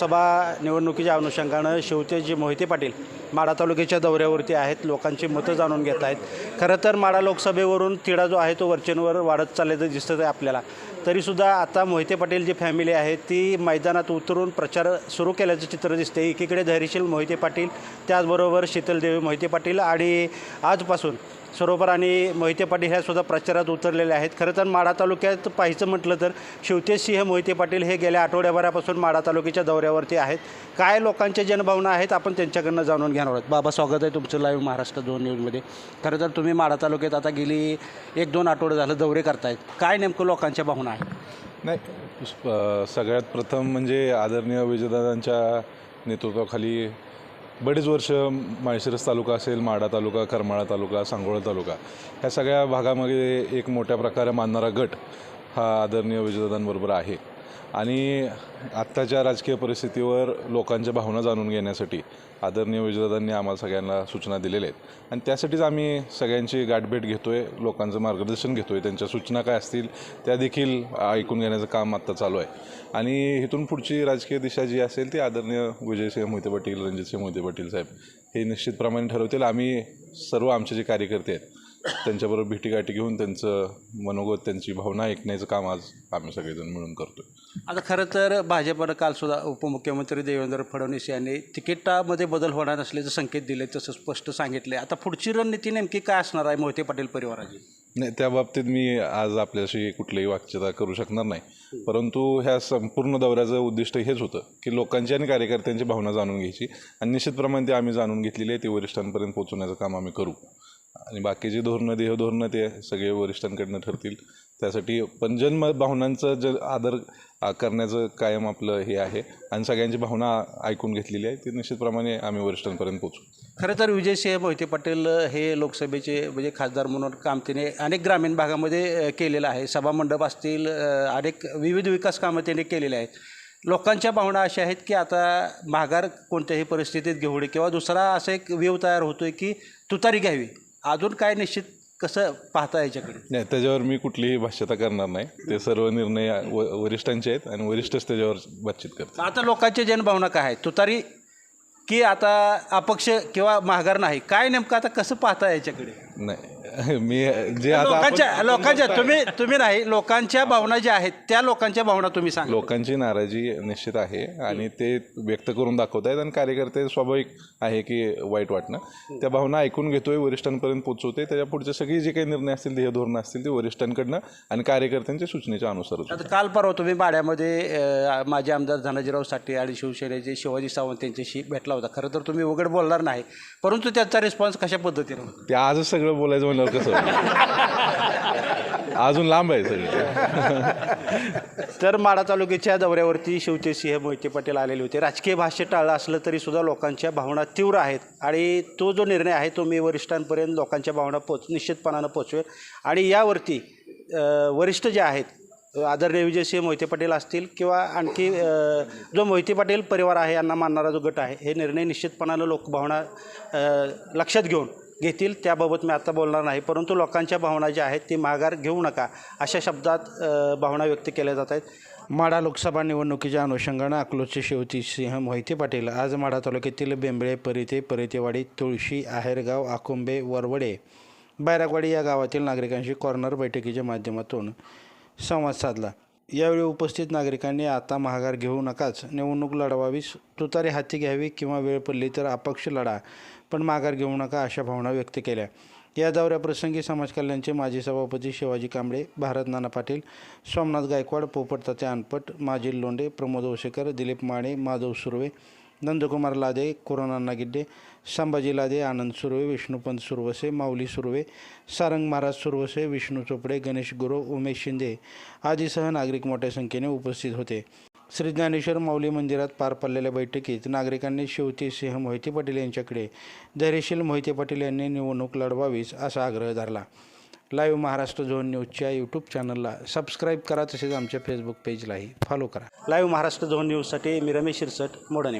लोकसभा निवडणुकीच्या अनुषंगानं शिवतेजी मोहिते पाटील माढा तालुक्याच्या दौऱ्यावरती आहेत. लोकांची मतं जाणून घेत आहेत. खरं तर माढा लोकसभेवरून तिढा जो आहे तो वरचेवर वाढत चालल्याचं दिसत आहे आपल्याला. तरीसुद्धा आता मोहिते पाटील जी फॅमिली आहे ती मैदानात उतरून प्रचार सुरू केल्याचं चित्र दिसते एकीकडे धैर्यशील मोहिते पाटील त्याचबरोबर शीतलदेवी मोहिते पाटील आणि आजपासून सरोवर आणि मोहिते पाटील ह्या सुद्धा प्रचारात उतरलेले आहेत. खरं तर माढा तालुक्यात पाहायचं म्हटलं तर शिवतेज सिंह मोहिते पाटील हे गेल्या आठवड्याभरापासून माढा तालुक्याच्या दौऱ्यावरती आहेत. काय लोकांच्या जनभावना आहेत आपण त्यांच्याकडनं जाणून घेणार आहोत. बाबा स्वागत आहे तुमचं लाईव्ह महाराष्ट्र दोन न्यूजमध्ये खरं तर तुम्ही माढा तालुक्यात आता गेली एक दोन आठवडे झालं दौरे करतायत. काय नेमकं लोकांच्या भावना आहेत? नाही सगळ्यात प्रथम म्हणजे आदरणीय विजयदादांच्या नेतृत्वाखाली बरेच वर्ष माळशिरस तालुका असेल माढा तालुका करमाळा तालुका सांगोळा तालुका ह्या सगळ्या भागामध्ये एक मोठ्या प्रकारे मानणारा गट हा आदरणीय विजयदादांबरोबर आहे. आणि आत्ताच्या राजकीय परिस्थितीवर लोकांच्या भावना जाणून घेण्यासाठी आदरणीय विजयदादांनी आम्हाला सगळ्यांना सूचना दिलेल्या आहेत. आणि त्यासाठीच आम्ही सगळ्यांची गाठभेट घेतो आहे लोकांचं मार्गदर्शन घेतो आहे त्यांच्या सूचना काय असतील त्या देखील ऐकून घेण्याचं काम आत्ता चालू आहे. आणि इथून पुढची राजकीय दिशा जी असेल ती आदरणीय विजयसिंह मोहिते पाटील रणजितसिंह मोहिते पाटील साहेब हे निश्चितप्रमाणे ठरवतील. आम्ही सर्व आमचे जे कार्यकर्ते आहेत त्यांच्याबरोबर भेटीगाठी घेऊन त्यांचं मनोगत त्यांची भावना ऐकण्याचं काम आज आम्ही सगळेजण मिळून करतो आता खरं तर भाजपनं कालसुद्धा उपमुख्यमंत्री देवेंद्र फडणवीस यांनी तिकिटामध्ये बदल होणार नसल्याचे संकेत दिले तसं स्पष्ट सांगितले. आता पुढची रणनीती नेमकी काय असणार आहे मोहिते पाटील परिवाराची? नाही त्या बाबतीत मी आज आपल्याशी कुठलीही वाच्यता करू शकणार नाही. परंतु ह्या संपूर्ण दौऱ्याचं उद्दिष्ट हेच होतं की लोकांची आणि कार्यकर्त्यांची भावना जाणून घ्यायची. आणि निश्चितप्रमाणे ते आम्ही जाणून घेतलेली आहे ती वरिष्ठांपर्यंत पोहोचवण्याचं काम आम्ही करू. आणि बाकीची धोरणं देह धोरणं ते सगळे वरिष्ठांकडनं ठरतील. त्यासाठी पण जन्म भावनांचं ज आदर करण्याचं कायम आपलं हे आहे. आणि सगळ्यांची भावना ऐकून घेतलेली आहे. ती निश्चितप्रमाणे आम्ही वरिष्ठांपर्यंत पोहोचू. खरं तर विजयसिंह मोहिते पाटील हे लोकसभेचे म्हणजे खासदार म्हणून काम त्याने अनेक ग्रामीण भागामध्ये केलेलं आहे. सभामंडप असतील अनेक विविध विकास कामं त्याने केलेले आहेत. लोकांच्या भावना अशा आहेत की आता माघार कोणत्याही परिस्थितीत घेऊ नये किंवा दुसरा असं एक व्यव तयार होतो आहे की तुतारी घ्यावी. अजून काय निश्चित कसं पाहता याच्याकडे? नाही त्याच्यावर मी कुठलीही भाष्यता करणार नाही. ते सर्व निर्णय व वरिष्ठांचे आहेत आणि वरिष्ठच त्याच्यावर बातचीत करतात. आता लोकांच्या जनभावना काय आहेत तुतारी की आता अपक्ष किंवा माघार नाही काय नेमकं आता कसं पाहता याच्याकडे? नाही. मी जे आता आपण- लोकांच्या लोकांच्या तुम्ही तुम्ही नाही लोकांच्या भावना ज्या आहेत त्या लोकांच्या भावना तुम्ही सांगा. लोकांची नाराजी निश्चित आहे आणि ते व्यक्त करून दाखवत आहेत आणि कार्यकर्ते स्वाभाविक आहे की वाईट वाटणं. त्या भावना ऐकून घेतोय वरिष्ठांपर्यंत पोहोचवते त्याच्या पुढचे सगळे जे काही निर्णय असतील ध्येय धोरणं असतील ते वरिष्ठांकडनं आणि कार्यकर्त्यांच्या सूचनेच्या अनुसारच. आता काल परवा तुम्ही बाड्यामध्ये अ, माजी आमदार धनाजीराव साठे आणि शिवसेनेचे शिवाजी सावंत यांच्याशी भेटला होता. खरं तर तुम्ही उघड बोलणार नाही परंतु त्याचा रिस्पॉन्स कशा पद्धतीने? होता ते आजच सगळं बोलायचं म्हणल्यावर कसं अजून लांब आहे सगळं. तर माडा तालुक्याच्या दौऱ्यावरती शिवतेसिंह मोहिते पाटील आलेले होते. राजकीय भाष्य टाळलं असलं तरी सुद्धा लोकांच्या भावना तीव्र आहेत. आणि तो जो निर्णय आहे तो मी वरिष्ठांपर्यंत लोकांच्या भावना पोच निश्चितपणानं पोचवेल. आणि यावरती वरिष्ठ जे आहेत आदरणीय विजयसिंह मोहिते पाटील असतील किंवा आणखी जो मोहिते पाटील परिवार आहे यांना मानणारा जो गट आहे हे निर्णय निश्चितपणानं लोकभावना लक्षात घेऊन घेतील त्याबाबत मी आता बोलणार नाही. परंतु लोकांच्या भावना ज्या आहेत ती माघार घेऊ नका अशा शब्दात भावना व्यक्त केल्या जात आहेत. माढा लोकसभा निवडणुकीच्या अनुषंगानं अकलूजचे शेवती सिंह मोहिते पाटील आज माढा तालुक्यातील बेंबळे परिते परितेवाडी तुळशी आहेरगाव आकुंबे वरवडे बैरागवाडी या गावातील नागरिकांशी कॉर्नर बैठकीच्या माध्यमातून संवाद साधला. यावेळी उपस्थित नागरिकांनी आता माघार घेऊ नकाच. निवडणूक लढवावीस तुतारी हाती घ्यावी किंवा वेळ पडली तर अपक्ष लढा पण माघार घेऊ नका अशा भावना व्यक्त केल्या. या दौऱ्याप्रसंगी समाज कल्याणचे माजी सभापती शिवाजी कांबळे भारत नाना पाटील सोमनाथ गायकवाड पोपट तात्या अनपट माजी लोंडे प्रमोद ओसेकर दिलीप माने माधव सुर्वे नंदकुमार लादे कोरोना गिड्डे संभाजी लादे आनंद सुर्वे विष्णुपंत सुरवसे माऊली सुर्वे सारंग महाराज सुरवसे विष्णू चोपडे गणेश गुरव उमेश शिंदे आदीसह नागरिक मोठ्या संख्येने उपस्थित होते. श्री ज्ञानेश्वर माऊली मंदिरात पार पडलेल्या बैठकीत नागरिकांनी शिवती सिंह मोहिते पाटील यांच्याकडे धैर्यशील मोहिते पाटील यांनी निवडणूक लढवावीस असा आग्रह धरला. लाईव्ह महाराष्ट्र झोन न्यूजच्या यूट्यूब चॅनलला सबस्क्राईब करा तसेच आमच्या फेसबुक पेजलाही फॉलो करा. लाईव्ह महाराष्ट्र झोन न्यूजसाठी मी रमेश शिरसट मोडा